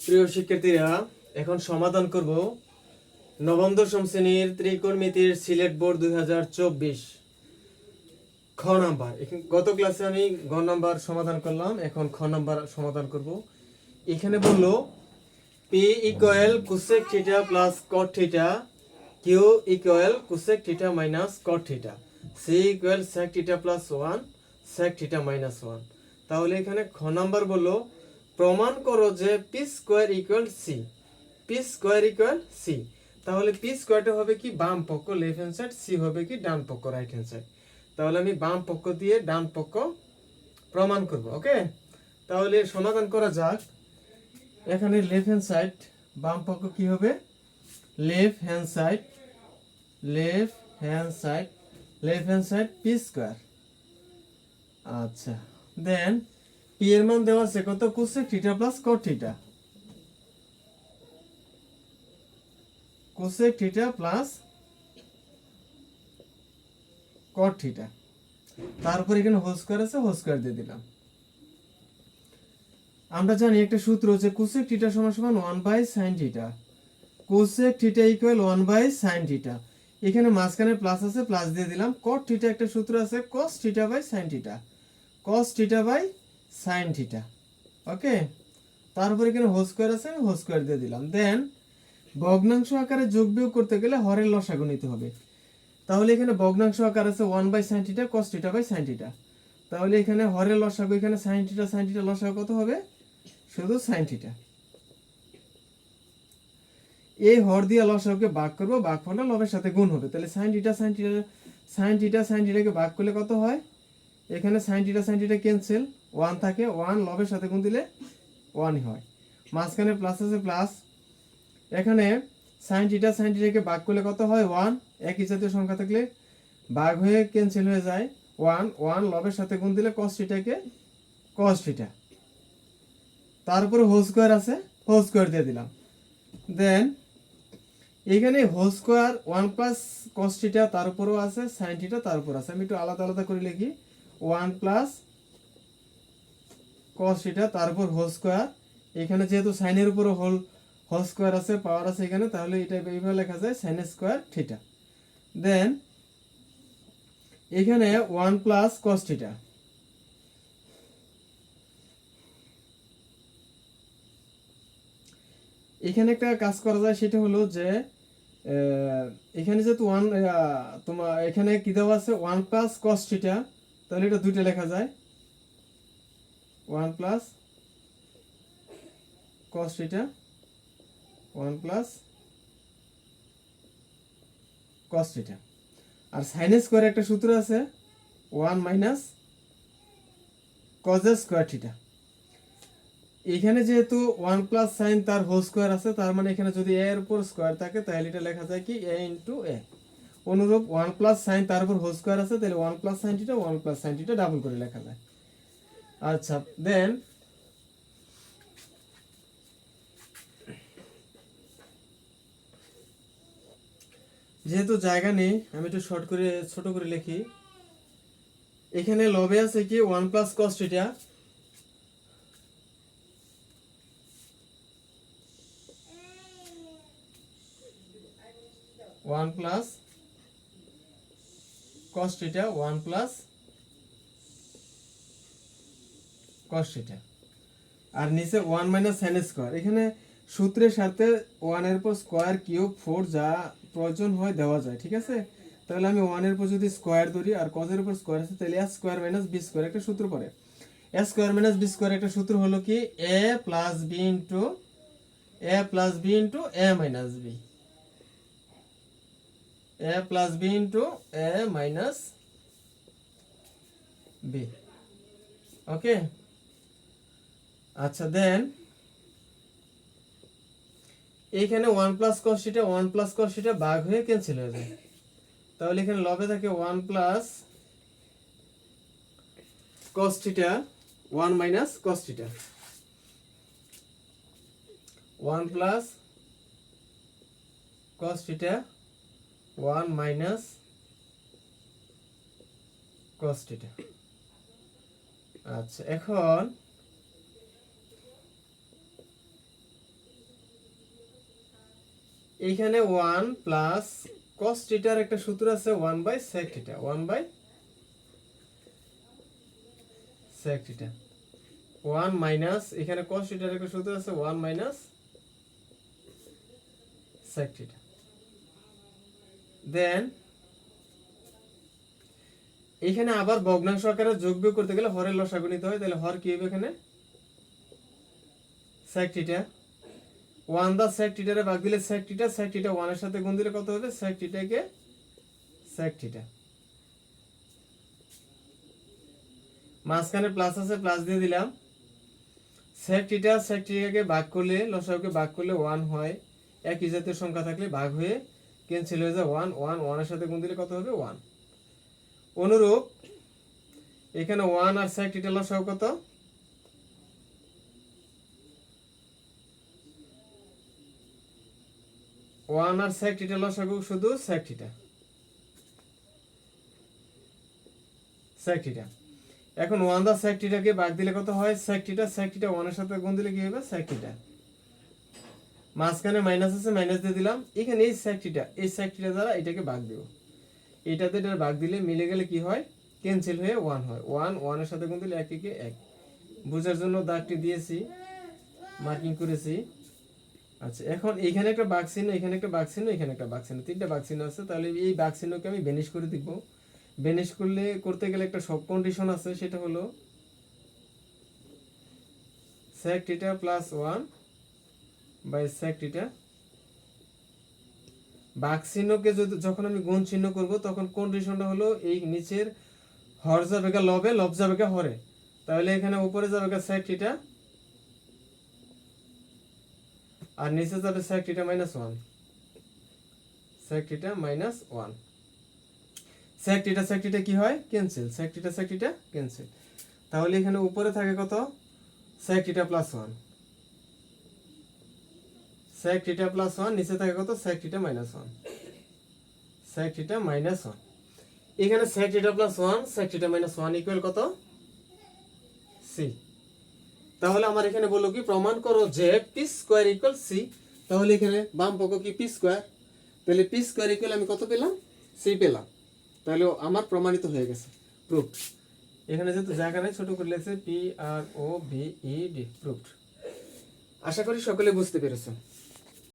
প্রিয় শিক্ষার্থীরা, এখন সমাধান করব নবম দশম শ্রেণির ত্রিকোণমিতির সিলেট বোর্ড দুই হাজার চব্বিশ। খ নাম্বার। গত ক্লাসে আমি গ নাম্বার সমাধান করলাম, এখন খ নাম্বার সমাধান করব। এখানে বলল P equal cosec theta plus cot theta Q equal cosec theta minus cot theta C equal sec theta plus one sec theta minus one তাহলে এখানে খ নাম্বার বলল প্রমাণ করো যে P square equal C P square equal C তাহলে P স্কোয়ারটা হবে কি বাম পক্ষ লেফট হ্যান্ড সাইড সি হবে কি ডান পক্ষ রাইট হ্যান্ড সাইড তাহলে আমি বাম পক্ষ দিয়ে ডান পক্ষ প্রমাণ করব, ওকে? তাহলে সমাধান করা যাক। এখানে লেফট হ্যান্ড সাইড বাম পক্ষ কি হবে? Left hand side left hand side left hand side P square আচ্ছা দেন পি এর মান দেওয়া আছে কত? Cosec theta plus cot theta cosec theta plus cot theta তারপর এখানে হোল স্কোয়ার আছে হোল স্কোয়ার দিয়ে দিলাম। আমরা জানি একটা সূত্র যে কোসেক থিটা সমান সমান one by sine theta cosec theta equal one by sine theta এখানে মাঝখানে প্লাস আছে প্লাস দিয়ে দিলাম। কট থিটা একটা সূত্র আছে cos theta by sine theta cos theta by sine theta okay তারপর এখানে হোল স্কোয়ার আছে, আমি হোল স্কোয়ার দিয়ে দিলাম। দেন ভগ্নাংশ আকারে যোগ বিয়োগ করতে গেলে হরের লসাগু নিতে হবে। তাহলে এখানে ভগ্নাংশ আকার আছে one by sine theta cos theta by sine theta তাহলে এখানে হরের লসাগু, এখানে সাইন থিটা সাইন থিটা লসাগু কত হবে? শুধু সাইন থিটা এই হর দিয়ে লসাগুকে ভাগ করব ভাগ ফলটা লবের সাথে গুণ হবে। তাহলে sine theta sine theta sine theta sine থিটাকে ভাগ করলে কত হয়? এখানে sine theta sine theta cancel one থাকে ওয়ান লবের সাথে গুণ দিলে ওয়ানই হয়। মাঝখানে প্লাস আছে প্লাস এখানে সাইন থিটা সাইন ভাগ করলে কত হয়? ওয়ান একই জাতীয় সংখ্যা থাকলে ভাগ হয়ে ক্যান্সেল হয়ে যায়। ওয়ান ওয়ান লবের সাথে গুণ দিলে কস থিটাকে কস থিটা তারপরে হোল স্কোয়ার আছে হোল স্কোয়ার দিয়ে দিলাম। দেন এখানে whole square one plus cos theta তার উপরেও আছে সাইন থিটা তার উপর আছে। আমি একটু আলাদা আলাদা করে লিখি। ওয়ান প্লাস কস থিটা তার উপর হোল স্কোয়ার এখানে যেহেতু সাইনের উপরে হোল হোল স্কোয়ার আছে পাওয়ার আছে এখানে, তাহলে এটা এইভাবে লেখা যায় সাইন স্কোয়ার থিটা দেন এখানে ওয়ান প্লাস কস থিটা এখানে একটা কাজ করা যায়, সেটা হলো যে এখানে যেহেতু ওয়ান তোমার এখানে কি দেওয়া আছে? ওয়ান প্লাস কস থিটা তাহলে এটা দুইটা লেখা যায়। One plus cos theta one plus cos theta আর সাইন স্কোয়ার একটা সূত্র আছে, one minus cos square theta এখানে যেহেতু ওয়ান প্লাস সাইন তার হোল স্কোয়ার আছে, তার মানে এখানে যদি এর উপর স্কোয়ার থাকে, তাহলে এটা লেখা যায় কি এ ইন্টু এ অনুরূপ ওয়ান প্লাস সাইন তার উপর হোল স্কোয়ার আছে, তাহলে one plus sine theta one plus sine theta double করে লেখা যায়। আচ্ছা দেন যেহেতু জায়গা নেই, আমি একটু শর্ট করে, ছোট করে লিখি। এখানে লবে আছে কি one plus cos theta one plus cos theta one plus cos theta আর নিচে ওয়ান মাইনাস সাইন স্কোয়ার এখানে সূত্রের সাথে ওয়ানের পর স্কোয়ার কিউব ফোর যা প্রয়োজন হয় দেওয়া যায়, ঠিক আছে? তাহলে আমি ওয়ানের পর যদি স্কোয়ার ধরি আর কজের উপর স্কোয়ার আছে, তাহলে A square minus B square একটা সূত্র পড়ে। A square minus B square একটা সূত্র হলো কি? A plus B into A plus B into A minus বি a plus b into a minus b. Okay আচ্ছা দেন এইখানে one plus cos theta one plus cos theta ভাগ হয়ে cancel হয়ে যায়। তাহলে এখানে লবে থাকে one plus cos theta one minus cos theta one plus cos theta one minus cos theta আচ্ছা এখন এইখানে ওয়ান প্লাস কস থিটার একটা সূত্র আছে one by sec one by sec one minus, এখানে কস থিটার একটা সূত্র আছে ওয়ান মাইনাস সেক দেন এখানে আবার ভগ্নাংশ আকারে যোগ বিয়োগ করতে গেলে হরের হয়। তাহলে হর কি হবে এখানে? ওয়ান দা ভাগ দিলে ওয়ানের সাথে গুণ দিলে কত হবে? মাঝখানে প্লাস আছে প্লাস দিয়ে দিলাম। থিটা সেক থিটাকে ভাগ করলে, লসাগুকে ভাগ করলে ওয়ান হয়। একই জাতীয় সংখ্যা থাকলে ভাগ হয়ে ক্যান্সেল হয়ে যায় ওয়ান ওয়ান ওয়ানের সাথে গুণ দিলে কত হবে? ওয়ান অনুরূপ, এখানে ওয়ান আর সেক থিটা লসাগু কত? ওয়ান আর সেক থিটা লসাগু শুধু সেক থিটা সেক থিটা এখন ওয়ান দা সেক থিটাকে বাদ দিলে কত হয়? সেক থিটা সেক থিটা ওয়ানের সাথে গুণ দিলে কি হবে? সেক থিটা মাঝখানে মাইনাস আছে মাইনাস দিয়ে দিলাম। এখানে এই থিটা এই থিটা দ্বারা এটাকে ভাগ দেব। এটাতে এটা ভাগ দিলে মিলে গেলে কি হয়? ক্যান্সেল হয়ে ওয়ান হয়। ওয়ান ওয়ানের সাথে গুণ দিলে এক একে এক। বোঝার জন্য দাগটি দিয়েছি মার্কিং করেছি। আচ্ছা এখন এখানে একটা বাঘ চিহ্ন, এখানে একটা বাঘ চিহ্ন, এখানে একটা বাঘ চিহ্ন। তিনটা বাঘ চিহ্ন আছে, তাহলে এই বাঘ চিহ্নকে আমি বেনিশ করে দিব। বেনিশ করলে, করতে গেলে একটা সব কন্ডিশন আছে, সেটা হলো theta plus one by sec theta চিহ্নকে যদি যখন আমি গুণ চিহ্ন করব, তখন হলো এই নিচের হর যাবে লবে, লব যাবে হরে। তাহলে এখানে উপরে যাবে আর নিচে যাবে sec theta minus one theta minus one sec theta theta কি হয়? Cancel sec theta sec theta cancel তাহলে এখানে উপরে থাকে কত? Theta plus one sec theta plus one নিচে থাকে কত? sec theta minus one sec theta minus one এখানে sec theta plus one sec theta minus one equal কত? সি তাহলে আমার এখানে বলল কি, প্রমাণ করো যে পি স্কোয়ার ইকুয়াল সি তাহলে এখানে বাম পক্ষ কি পি স্কোয়ার তাহলে পি স্কোয়ার ইকুয়াল আমি কত পেলাম? সি পেলাম। তাহলে আমার প্রমাণিত হয়ে গেছে। প্রুফড এখানে যেহেতু জায়গা নেই, ছোট করে লেগেছে P R O V E D proved আশা করি সকলে বুঝতে পেরেছ।